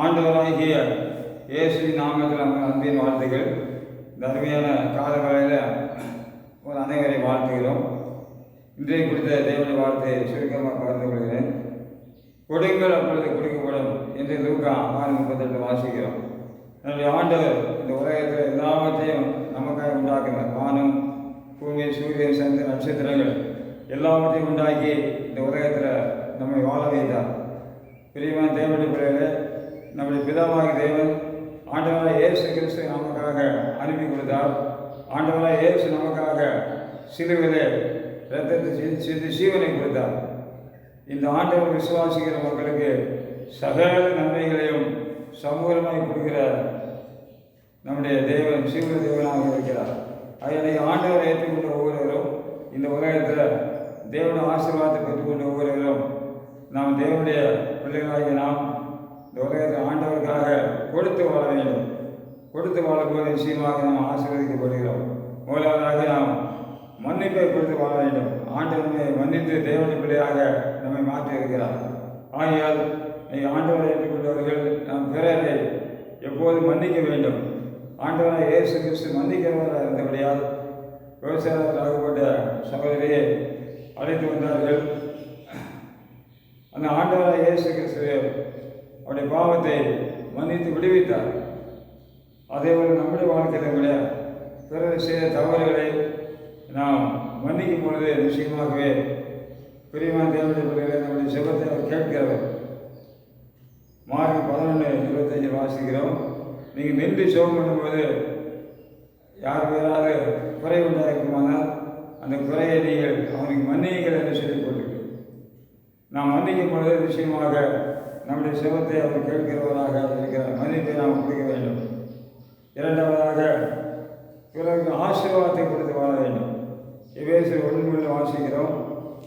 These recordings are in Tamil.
ஆண்டவராகிய இயேசு நாமத்தில் நம்ம அன்பின் வாழ்த்துகள் இந்த அருமையான காலவேளையில் ஒரு அனைவரை வாழ்த்துகிறோம். இன்றைய குறித்த தேவனுடைய வார்த்தையை சுருக்கமாக பகிர்ந்து கொள்கிறேன். கொடுங்கள் அப்பொழுது கொடுக்கப்படும் என்று லூக்கா ஆறு முப்பத்தெட்டு வாசிக்கிறோம். என்னுடைய ஆண்டவர் இந்த உலகத்தில் எல்லாவற்றையும் நமக்காக உண்டாக்குகிறார். வானம் பூமி சூரியன் சந்திர நட்சத்திரங்கள் எல்லாவற்றையும் உண்டாக்கி இந்த உலகத்தில் நம்மை வாழ வைத்தார். பிரியமான தேவனுடைய பிள்ளைகளை நம்முடைய பிதாவாகி தேவன் ஆண்டவராக இயேசு கிறிஸ்து நமக்காக அனுப்பி கொடுத்தார். ஆண்டவராக இயேசு நமக்காக சிலுவிலே ரத்தத்தை சிந்து சீவனை கொடுத்தார். இந்த ஆண்டவர் விசுவாசிக்கிற மக்களுக்கு சகல நன்மைகளையும் சமூகமாய் கொடுக்கிற நம்முடைய தேவன் சீவ தேவனாக இருக்கிறார். அதனை ஆண்டவரை ஏற்றுக்கொண்ட ஒவ்வொருவரும் இந்த உலகத்தில் தேவனுடைய ஆசீர்வாதத்தை பெற்றுக்கொண்ட ஒவ்வொருவரும் நாம் தேவனுடைய பிள்ளைகளாகிய நாம் இந்த உலகத்தில் ஆண்டவருக்காக கொடுத்து வாழ வேண்டும். கொடுத்து வாழும்போது நிச்சயமாக நாம் ஆசீர்வதிக்கப்படுகிறோம். முதலாவதாக நாம் மன்னிப்பை கொடுத்து வாழ வேண்டும். ஆண்டவனை மன்னித்து தேவனை பிள்ளையாக நம்மை மாற்றி இருக்கிறார் ஆகையால் நீங்கள் ஆண்டவரை ஏற்றுக்கொண்டவர்கள் நாம் பிறரை எப்போதும் மன்னிக்க வேண்டும். ஆண்டவனை இயேசு கிறிஸ்து மன்னிக்கிறவராக இருந்தபடியால் விவசாயத்தில் ஆகப்பட்ட சகோதரியை அழைத்து வந்தார்கள் அந்த ஆண்டவராக இயேசு கிறிஸ்து அவருடைய பாவத்தை மன்னித்து விடுவித்தார். அதேபோல் நம்முடைய வாழ்க்கையிலும் கிடையாது பிறர் செய்த தவறுகளை நாம் மன்னிக்கும் பொழுது நிச்சயமாகவே பிரியமான தேவனுடைய பிள்ளைகளை நம்முடைய சிவத்தை அவர் கேட்கிறவர். மார்க் பதினொன்று இருபத்தஞ்சு வாசிக்கிறோம். நீங்கள் நின்று சோகம் பண்ணும்போது யார் பேராவது குறை உண்டாயிருக்குமானால் அந்த குறையை நீங்கள் அவனுக்கு மன்னியுங்கள் என்று சொல்லி கொண்டிருக்கிறேன். நாம் மன்னிக்கும் பொழுது நிச்சயமாக நம்முடைய சிவத்தை அவர் கேட்கிறவராக இருக்கிறார். மனிதனை நாம் கொடுக்க வேண்டும். இரண்டாவதாக பிறருக்கு ஆசீர்வாதத்தை கொடுத்து வாழ வேண்டும். இவ்வேசு ஒன்றுமில்ல வாசிக்கிறோம்.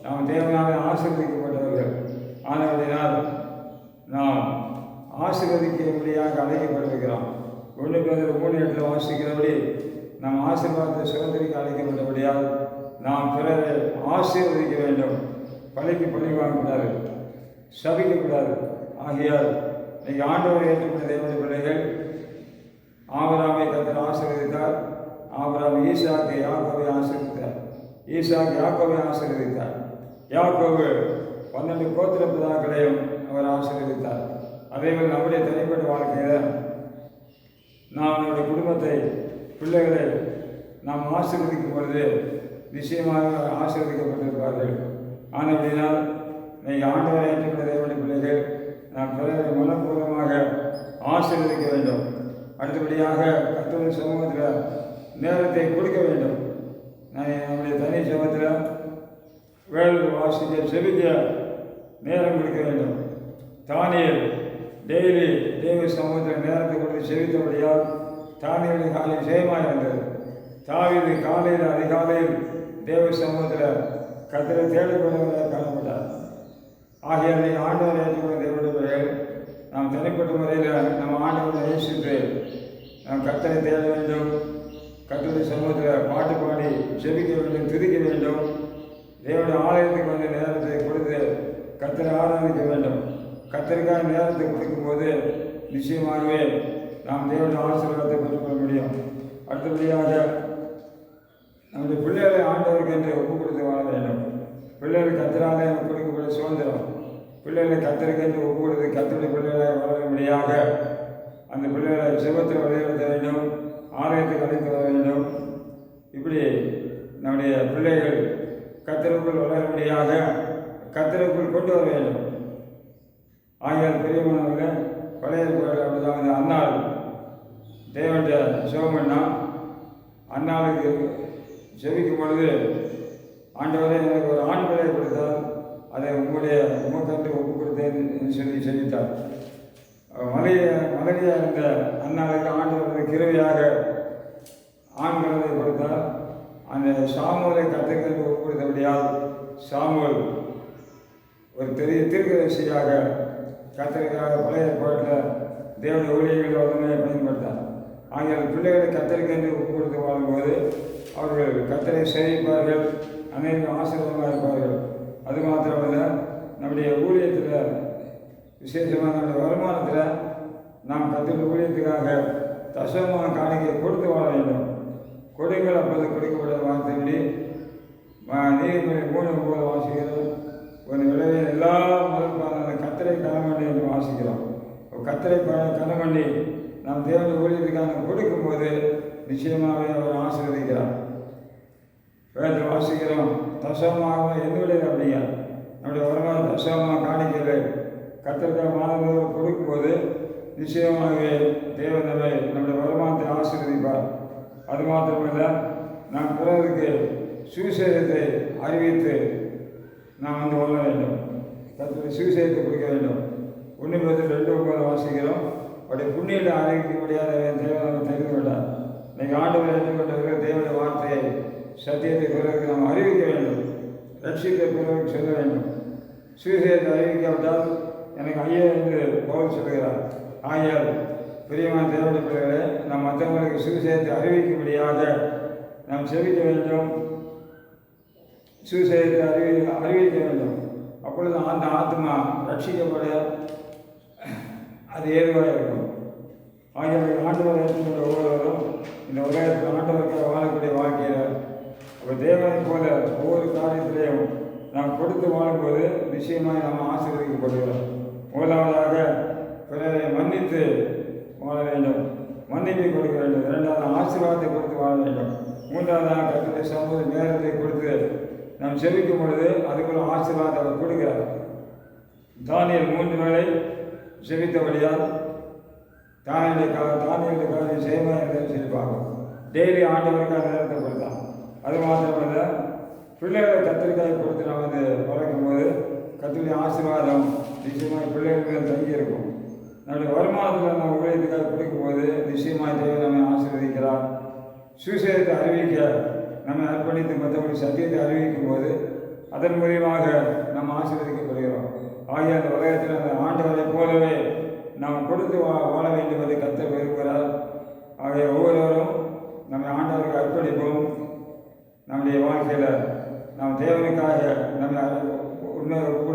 நாம் தேவனாக ஆசீர்வதிக்கப்பட்டவர்கள். ஆனவரினால் நாம் ஆசீர்வதிக்கும்படியாக அழைக்கப்பட்டிருக்கிறோம். ஒன்று பேர் மூணு இடத்துல வாசிக்கிறபடி நாம் ஆசீர்வாதத்தை சுதந்திரிக்கு அழைக்கப்பட்டபடியால் நாம் பிறரை ஆசீர்வதிக்க வேண்டும். பழிக்கு பழி வாங்கக்கூடாது சபிக்கக்கூடாது ஆகையால் இன்னைக்கு ஆண்டவரை ஏற்றுக்கொண்ட தேவனுடைய பிள்ளைகள் ஆபராமை கத்தர் ஆசீர்வதித்தார். ஆபராம் ஈசாக்கை யாக்கோவை ஆசீர்வித்தார் ஈசாக் யாக்கோவை ஆசீர்வதித்தார். யாக்கோவு பன்னெண்டு கோத்திர பிதாக்களையும் அவர் ஆசீர்வதித்தார். அதேபோல் நம்முடைய தனிப்பட்ட வாழ்க்கையில் நாம் நம்முடைய குடும்பத்தை பிள்ளைகளை நாம் ஆசீர்வதிக்கும் பொழுது நிச்சயமாக ஆசீர்வதிக்கப்பட்டிருப்பார்கள். ஆனபடினால் நீங்கள் ஆண்டவரை ஏற்றுக்கொண்ட தேவனுடைய பிள்ளைகள் நாம் பிறரை மனப்பூர்வமாக ஆசீர்வதிக்க வேண்டும். அடுத்தபடியாக கத்தவன் சமூகத்தில் நேரத்தை கொடுக்க வேண்டும். நான் நம்முடைய தனி சமூகத்தில் வேலை வாசிக்க செவிக்க நேரம் கொடுக்க வேண்டும். தானியல் டெய்லி தெய்வ சமூகத்தில் நேரத்தை கொடுத்து செவித்தபடியால் தானியல் காலையில் ஜெயமாக இருந்தது. தாவிது காலையில் அதிகாலையில் தேவ சமூகத்தில் கத்திர தேடப்படுவதாக காணப்பட்டார். ஆகிய நீங்கள் ஆண்டவரை ஏற்றுக்கொண்ட நாம் தனிப்பட்ட முறையில் நம்ம ஆண்டவரை நேசித்து நாம் கத்தனை தேட வேண்டும். கத்தனை சமூகத்தில் பாட்டு பாடி செபிக்க வேண்டும் துதிக்க வேண்டும். தேவனுடைய ஆலயத்துக்கு வந்து நேரத்தை கொடுத்து கத்தரை ஆராதிக்க வேண்டும். கத்தருக்கான நேரத்தை கொடுக்கும்போது நிச்சயமாகவே நாம் தேவனுடைய ஆசீர்வாதத்தை பெற்றுக்கொள்ள முடியும். அடுத்தபடியாக நம்முடைய பிள்ளைகளை ஆண்டவருக்கு என்று ஒப்புக் கொடுத்து வாழ வேண்டும். பிள்ளைகளுக்கு கத்தராலே கொடுக்கக்கூடிய சுதந்திரம். பிள்ளைகளை கத்தருக்கு ஒப்பு கொடுத்து கத்திரி பிள்ளைகளை வளரும்படியாக அந்த பிள்ளைகளை சிவத்தில் வழிநடத்த வேண்டும் ஆலயத்துக்கு அழைத்து வர வேண்டும். இப்படி நம்முடைய பிள்ளைகள் கத்தருக்குள் வளரும்படியாக கத்தருக்குள் கொண்டு வர வேண்டும். ஆகியால் பெரியமானவர்களே பழைய கோயில் அப்படிதான். அந்த அன்னாள் தேவனுடைய சிவமண்ணா அன்னாளுக்கு ஜெபிக்கும் பொழுது ஆண்டவரே எனக்கு ஒரு ஆண் பிள்ளையை கொடுத்தால் அதை உங்களுடைய உமக்கன்று ஒப்பு கொடுத்தேன் சொல்லி செவித்தார் மலைய மலையாக இருந்த அன்னாளுக்கு ஆண்டு கிருவையாக ஆண்களை கொடுத்தார். அந்த சாமுவலை கத்துக்கிறது ஒப்பு கொடுத்தபடியால் சாமுவல் ஒரு பெரிய தீர்க்கதரிசியாக கத்தரிக்காக பழைய ஏற்பாட்டில் தேவனுடைய ஊழியர்கள் உடனே பயன்படுத்தார். ஆகிய பிள்ளைகளை கத்தரிக்கென்று ஒப்பு கொடுத்து வாழும்போது அவர்கள் கத்தரை சேமிப்பார்கள் அனைவரும் ஆசிரியமாக இருப்பார்கள். அது மாத்திரமல்ல நம்முடைய ஊழியத்தில் விசேஷமாக நம்முடைய வருமானத்தில் நாம் கத்திர ஊழியத்துக்காக தசமான காணிக்கை கொடுத்து வாழ வேண்டும். கொடுங்கள் அப்போது கொடுக்கப்பட வார்த்தைப்படி நீதிமொழி மூணு போல வாசிக்கிறோம் ஒரு விளைவை எல்லா மதப்பான கத்திரை கனமண்டி என்று வாசிக்கிறோம். கத்தரை கனமண்டி நாம் தேவனுடைய ஊழியத்துக்காக கொடுக்கும்போது நிச்சயமாகவே அவர் ஆசீர்வதிக்கிறார். வேதத்தில் வாசிக்கிறோம். தசமாக என்னுடையது அப்படிங்க நம்முடைய வருமானம் தசமாக காணிக்கையில் கத்திரிக்காய் மாதங்கள் கொடுக்கும்போது நிச்சயமாகவே தேவதவை நம்முடைய வருமானத்தை ஆசீர்வதிப்பார். அது மாத்திரமில்லை நாம் பிறருக்கு சுவிசேதத்தை அறிவித்து நாம் வந்து வளர வேண்டும். கத்திர சுவிசேதத்தை கொடுக்க வேண்டும். ஒன்று பேர் ரெண்டு ஒன்பது வாசிக்கிறோம். அவருடைய புண்ணியத்தை அறிவிக்க முடியாத தேவன் தெரிந்து கொண்டார் இன்னைக்கு ஆண்டு கொண்டிருக்கிற தேவனுடைய வார்த்தையை சத்தியத்தை பிறருக்கு நாம் அறிவிக்க வேண்டும். ரட்சிக்க பிறருக்கு சொல்ல வேண்டும். சுவிசேஷத்தை அறிவிக்காவிட்டால் எனக்கு ஐயா என்று பவுல் சொல்கிறார். ஆகியால் பிரியமான தேவனுடைய பிள்ளைகளே நாம் மற்றவங்களுக்கு அறிவிக்க அறிவிக்கும்படியாக நாம் செவிக்க வேண்டும். சுவிசேஷத்தை அறிவி அறிவிக்க வேண்டும். அப்பொழுது அந்த ஆத்மா ரட்சிக்கப்பட அது ஏதுவாக இருக்கும். ஆகிய ஆண்டவர் ஏற்றுக்கொண்ட ஒவ்வொருவரும் இந்த உலகத்தில் ஆண்டவருக்காக வாழக்கூடிய வாழ்க்கையில் ஒரு தேவனை போல ஒவ்வொரு காரியத்திலையும் நாம் கொடுத்து வாழும்போது நிச்சயமாக நாம் ஆசீர்வதிக்கப்படுகிறோம். முதலாவதாக பிறரை மன்னித்து வாழ வேண்டும். மன்னிப்பை கொடுக்க வேண்டும். இரண்டாவது ஆசீர்வாதத்தை கொடுத்து வாழ வேண்டும். மூன்றாவதாக கருத்தை சமூக நேரத்தை கொடுத்து நாம் செவிக்கும் பொழுது அதுக்குள்ள ஆசீர்வாதத்தை அவர் கொடுக்கிறார். தானியல் மூன்று வேளை செவித்தபடியால் தானியலுக்காக கா தானியலை காரியம் செய்யமா என்று சொல்லிப்பாங்க டெய்லி ஆண்டவருக்காக நேரத்தை அது மாத்திரமல்ல பிள்ளைகளை கத்திரிக்காய் கொடுத்து நாம் வந்து வளர்க்கும் போது கத்திரி ஆசீர்வாதம் நிச்சயமாக பிள்ளைகள் மேல் தங்கி இருக்கும். நம்முடைய வருமானத்தில் நம்ம ஊழியத்துக்காக கொடுக்கும்போது நிச்சயமாக தேவை நம்மை ஆசீர்வதிக்கிறார். சுயசேதத்தை அறிவிக்க நம்ம அர்ப்பணித்து மற்றபடி சத்தியத்தை அறிவிக்கும் போது அதன் மூலியமாக நம்ம ஆசீர்வதிக்கப்படுகிறோம். ஆகிய அந்த உலகத்தில்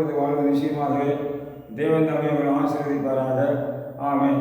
உண்மை கொடுத்து வாழ்வது விஷயமாகவே தேவன் நம்மை ஆசீர்வதிப்பாராக ஆமென்